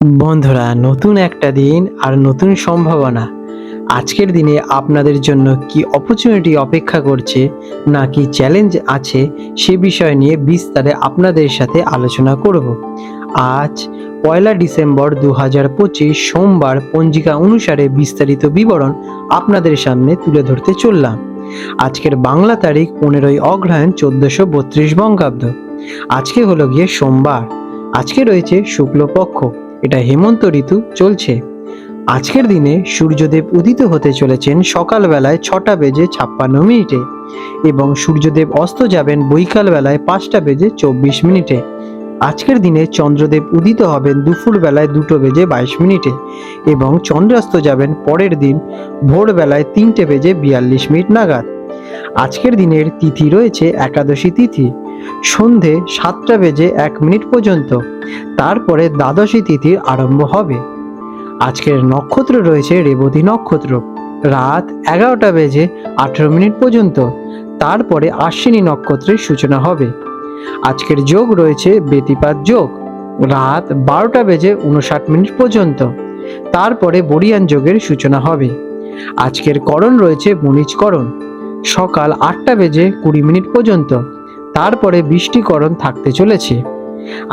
বন্ধুরা, নতুন একটা দিন আর নতুন সম্ভাবনা। আজকের দিনে আপনাদের জন্য কি অপরচুনিটি অপেক্ষা করছে না কি চ্যালেঞ্জ আছে, সে বিষয় নিয়ে বিস্তারে আপনাদের সাথে আলোচনা করব। আজ, পয়লা ডিসেম্বর দু হাজার পঁচিশ, সোমবার পঞ্জিকা অনুসারে বিস্তারিত বিবরণ আপনাদের সামনে তুলে ধরতে চললাম। আজকের বাংলা তারিখ পনেরোই অগ্রহায়ণ চোদ্দশো বত্রিশ বঙ্গাব্দ। আজকে হলো গিয়ে সোমবার। আজকে রয়েছে শুক্লপক্ষ। এটা হেমন্ত ঋতু চলছে। আজকের দিনে সূর্যদেব উদিত হতে চলেছেন সকালবেলায় ছটা বেজে ছাপ্পান্ন মিনিটে এবং সূর্যদেব অস্ত যাবেন বৈকাল বেলায় পাঁচটা বেজে চব্বিশ মিনিটে। আজকের দিনে চন্দ্রদেব উদিত হবেন দুপুর বেলায় দুটো বেজে বাইশ মিনিটে এবং চন্দ্রাস্ত যাবেন পরের দিন ভোরবেলায় তিনটে বেজে বিয়াল্লিশ মিনিট নাগাদ। আজকের দিনের তিথি রয়েছে একাদশী তিথি। সন্ধে সাতটা বেজে এক মিনিট পর্যন্ত। তারপরে দ্বাদশী তিথির আরম্ভ হবে। আজকের নক্ষত্র রয়েছে রেবতী নক্ষত্র। রাত এগারোটা বেজে আঠেরো মিনিট পর্যন্ত। তারপরে আশ্বিনী নক্ষত্রের সূচনা হবে। আজকের যোগ রয়েছে বেতিপাত যোগ। রাত বারোটা বেজে উনষাট মিনিট পর্যন্ত। তারপরে বরিয়ান যোগের সূচনা হবে। আজকের করণ রয়েছে বণিজকরণ। সকাল আটটা বেজে কুড়ি মিনিট পর্যন্ত। তারপরে বৃষ্টিকরণ থাকতে চলেছে।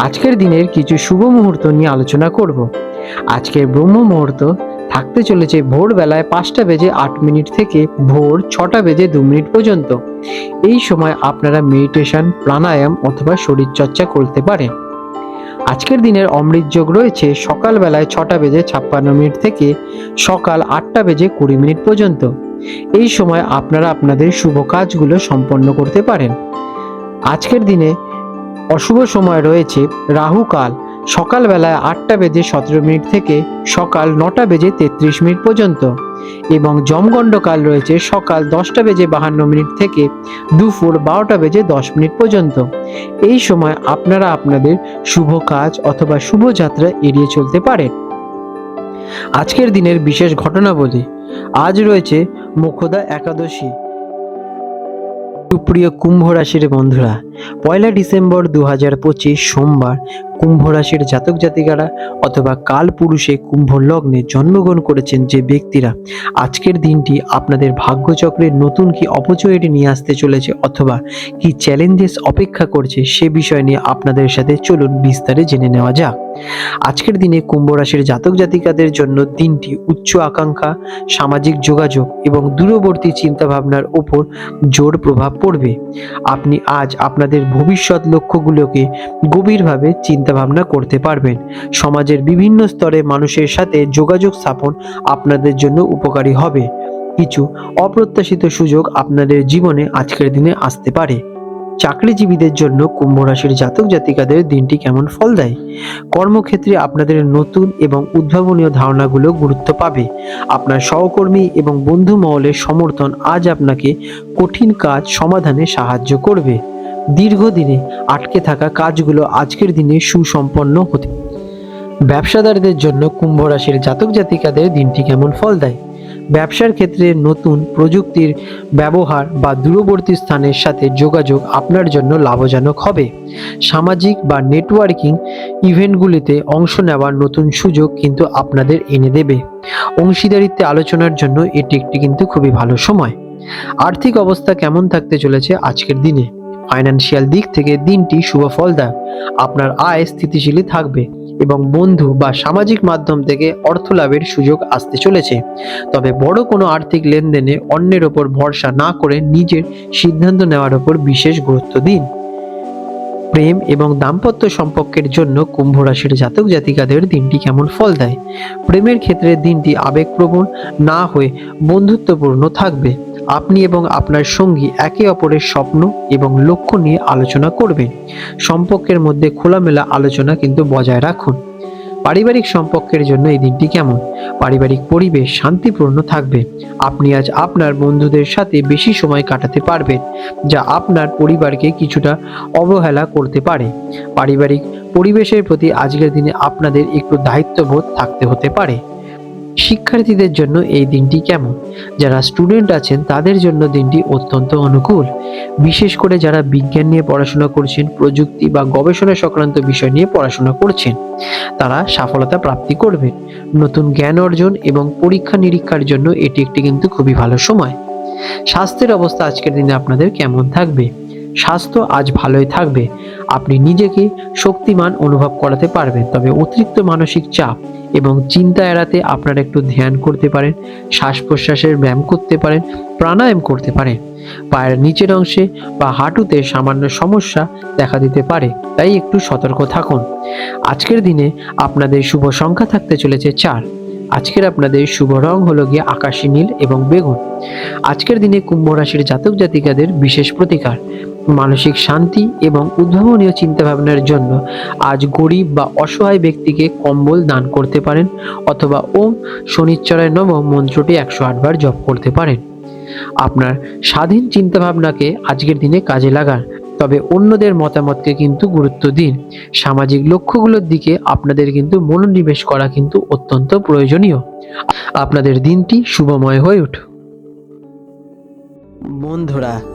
আজকের দিনের কিছু শুভ মুহূর্ত নিয়ে আলোচনা করব। আজকের ব্রহ্ম মুহূর্ত থাকতে চলেছে ভোরবেলায় পাঁচটা বেজে আট মিনিট থেকে ভোর ছটা বেজে দু মিনিট পর্যন্ত। এই সময় আপনারা মেডিটেশন প্রাণায়াম অথবা শরীরচর্চা করতে পারেন। আজকের দিনের অমৃত যোগ রয়েছে সকালবেলায় ছটা বেজে ছাপ্পান্ন মিনিট থেকে সকাল আটটা বেজে কুড়ি মিনিট পর্যন্ত। এই সময় আপনারা আপনাদের শুভ কাজগুলো সম্পন্ন করতে পারেন। আজকের দিনে অশুভ সময় রয়েছে রাহু কাল। সকালবেলায় আটটা বেজে সতেরো মিনিট থেকে সকাল নটা বেজে তেত্রিশ মিনিট পর্যন্ত। এবং যমগণ্ড কাল রয়েছে সকাল দশটা বেজে বাহান্ন মিনিট থেকে দুপুর বারোটা বেজে দশ মিনিট পর্যন্ত। এই সময় আপনারা আপনাদের শুভ কাজ অথবা শুভ যাত্রা এড়িয়ে চলতে পারেন। আজকের দিনের বিশেষ ঘটনাবলী। আজ রয়েছে মুখদা একাদশী। সুপ্রিয় কুম্ভ রাশির বন্ধুরা, পয়লা ডিসেম্বর দু হাজার পঁচিশ সোমবার কুম্ভ রাশির জাতক জাতিকারা অথবা কাল পুরুষে কুম্ভ লগ্নে জন্মগ্রহণ করেছেন যে ব্যক্তিরা, আজকের দিনটি আপনাদের ভাগ্যচক্রের নতুন কি অপচয়টি নিয়ে আসতে চলেছে অথবা কি চ্যালেঞ্জেস অপেক্ষা করছে সে বিষয় নিয়ে আপনাদের সাথে চলুন বিস্তারে জেনে নেওয়া যাক। আজকের দিনে কুম্ভ রাশির জাতক জাতিকাদের জন্য দিনটি উচ্চ আকাঙ্ক্ষা, সামাজিক যোগাযোগ এবং দূরবর্তী চিন্তাভাবনার ওপর জোর প্রভাব পড়বে। আপনি আজ আপনাদের ভবিষ্যৎ লক্ষ্যগুলোকে গভীরভাবে চিন্তাভাবনা করতে পারবেন। সমাজের বিভিন্ন স্তরে মানুষের সাথে যোগাযোগ স্থাপন আপনাদের জন্য উপকারী হবে। কিছু অপ্রত্যাশিত সুযোগ আপনাদের জীবনে আজকের দিনে আসতে পারে। চাকরিজীবীদের জন্য কুম্ভ রাশির জাতক জাতিকাদের দিনটি কেমন ফল দেয়? কর্মক্ষেত্রে আপনাদের নতুন এবং উদ্ভাবনীয় ধারণাগুলো গুরুত্ব পাবে। আপনার সহকর্মী এবং বন্ধু মহলের সমর্থন আজ আপনাকে কঠিন কাজ সমাধানে সাহায্য করবে। দীর্ঘদিনে আটকে থাকা কাজগুলো আজকের দিনে সুসম্পন্ন হতে ব্যবসাদারদের জন্য কুম্ভ রাশির জাতক জাতিকাদের দিনটি কেমন ফল দেয়? ব্যবসার ক্ষেত্রে নতুন প্রযুক্তির ব্যবহার বা দূরবর্তী স্থানের সাথে যোগাযোগ আপনার জন্য লাভজনক হবে। সামাজিক বা নেটওয়ার্কিং ইভেন্টগুলিতে অংশ নেওয়ার নতুন সুযোগ কিন্তু আপনাদের এনে দেবে। অংশীদারিত্বে আলোচনার জন্য এটি একটি কিন্তু খুবই ভালো সময়। আর্থিক অবস্থা কেমন থাকতে চলেছে আজকের দিনে? ফাইন্যান্সিয়াল দিক থেকে দিনটি শুভ ফলদায়ক আপনার আয় স্থিতিশীলই থাকবে এবং বন্ধু বা সামাজিক মাধ্যম থেকে অর্থ লাভের সুযোগ আসতে চলেছে। তবে বড় কোনো আর্থিক লেনদেনে অন্যের ওপর ভরসা না করে নিজের সিদ্ধান্ত নেওয়ার ওপর বিশেষ গুরুত্ব দিন। প্রেম এবং দাম্পত্য সম্পর্কের জন্য কুম্ভ রাশির জাতক জাতিকাদের দিনটি কেমন ফল দেয়? প্রেমের ক্ষেত্রে দিনটি আবেগপ্রবণ না হয়ে বন্ধুত্বপূর্ণ থাকবে। আপনি এবং আপনার সঙ্গী একে অপরের স্বপ্ন এবং লক্ষ্য নিয়ে আলোচনা করবেন। সম্পর্কের মধ্যে খোলামেলা আলোচনা কিন্তু বজায় রাখুন। পারিবারিক সম্পর্কের জন্য এই দিনটি কেমন? পারিবারিক পরিবেশ শান্তিপূর্ণ থাকবে। আপনি আজ আপনার বন্ধুদের সাথে বেশি সময় কাটাতে পারবেন, যা আপনার পরিবারকে কিছুটা অবহেলা করতে পারে। পারিবারিক পরিবেশের প্রতি আজকের দিনে আপনাদের একটু দায়িত্ববোধ থাকতে হতে পারে। শিক্ষার্থীদের জন্য এই দিনটি কেমন? যারা স্টুডেন্ট আছেন, তাদের জন্য দিনটি অত্যন্ত অনুকূল। বিশেষ করে যারা বিজ্ঞান নিয়ে পড়াশোনা করছেন, প্রযুক্তি বা গবেষণা সংক্রান্ত বিষয় নিয়ে পড়াশোনা করছেন, তারা সফলতা প্রাপ্তি করবেন। নতুন জ্ঞান অর্জন এবং পরীক্ষা নিরীক্ষার জন্য এটি একটি কিন্তু খুবই ভালো সময়। স্বাস্থ্যের অবস্থা আজকের দিনে আপনাদের কেমন থাকবে? স্বাস্থ্য আজ ভালোই থাকবে। আপনি নিজেকে শক্তিমান অনুভব করাতে পারবেন। তবে অতিরিক্ত মানসিক চাপ এবং চিন্তা এড়াতে আপনারা একটু ধ্যান করতে পারেন শ্বাস প্রশ্বাসের ব্যায়াম করতে পারেন, প্রাণায়াম করতে পারেন। পায়ের নিচের অংশে বা হাঁটুতে সামান্য সমস্যা দেখা দিতে পারে, তাই একটু সতর্ক থাকুন। আজকের দিনে আপনাদের শুভ সংখ্যা থাকতে চলেছে চার। আজকের আপনাদের শুভ রং হলো গিয়ে আকাশী নীল এবং বেগুন। আজকের দিনে কুম্ভ রাশির জাতক জাতিকাদের বিশেষ প্রতিকার। মানসিক শান্তি এবং উদ্ভাবনীয় চিন্তাভাবনার জন্য আজ গরিব বা অসহায় ব্যক্তিকে কম্বল দান করতে পারেন অথবা ওম শনিশ্চরায় নব মন্ত্রটি একশো আটবার জপ করতে পারেন। আপনার স্বাধীন চিন্তাভাবনাকে আজকের দিনে কাজে লাগান, তবে অন্যদের মতামতকে কিন্তু গুরুত্ব দিন। সামাজিক লক্ষ্যগুলোর দিকে আপনাদের কিন্তু মনোনিবেশ করা কিন্তু অত্যন্ত প্রয়োজনীয়। আপনাদের দিনটি শুভময় হয়ে উঠুক। বন্ধুরা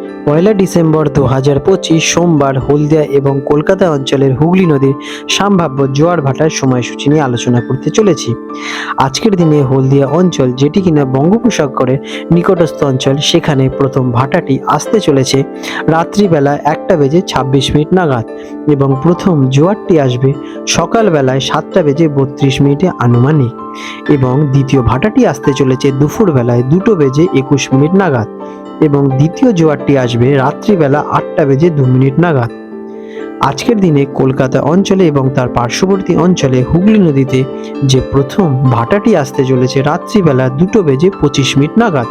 পয়লা ডিসেম্বর দু হাজার পঁচিশ সোমবার হলদিয়া এবং কলকাতা অঞ্চলের হুগলি নদীর সম্ভাব্য জোয়ার ভাটার সময়সূচি নিয়ে আলোচনা করতে চলেছি। আজকের দিনে হলদিয়া অঞ্চল যেটি কিনা বঙ্গোপসাগরের নিকটস্থ অঞ্চল, সেখানে প্রথম ভাটাটি আসতে চলেছে রাত্রিবেলা একটা বেজে ছাব্বিশ মিনিট নাগাদ। এবং প্রথম জোয়ারটি আসবে সকালবেলায় সাতটা বেজে বত্রিশ মিনিটে আনুমানিক। এবং দ্বিতীয় ভাটাটি আসতে চলেছে দুপুরবেলায় দুটো বেজে একুশ মিনিট নাগাদ। এবং দ্বিতীয় জোয়ারটি আসবে রাত্রিবেলা আটটা বেজে দু মিনিট নাগাদ। আজকের দিনে কলকাতা অঞ্চলে এবং তার পার্শ্ববর্তী অঞ্চলে হুগলি নদীতে যে প্রথম ভাটাটি আসতে চলেছে রাত্রিবেলা দুটো বেজে পঁচিশ মিনিট নাগাদ।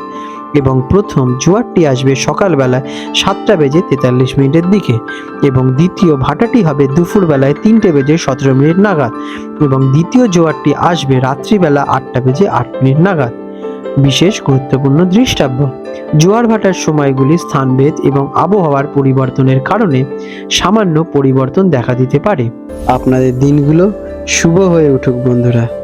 এবং প্রথম জোয়ারটি আসবে সকালবেলায় সাতটা বেজে তেতাল্লিশ মিনিটের দিকে এবং দ্বিতীয় ভাটাটি হবে দুপুরবেলায় তিনটে বেজে সতেরো মিনিট নাগাদ এবং দ্বিতীয় জোয়ারটি আসবে রাত্রিবেলা আটটা বেজে আট মিনিট নাগাদ। বিশেষ গুরুত্বপূর্ণ দৃষ্টাব্য, জোয়ার ভাটার সময়গুলি স্থানভেদ এবং আবহাওয়ার পরিবর্তনের কারণে সামান্য পরিবর্তন দেখা দিতে পারে। আপনাদের দিনগুলো শুভ হয়ে উঠুক বন্ধুরা।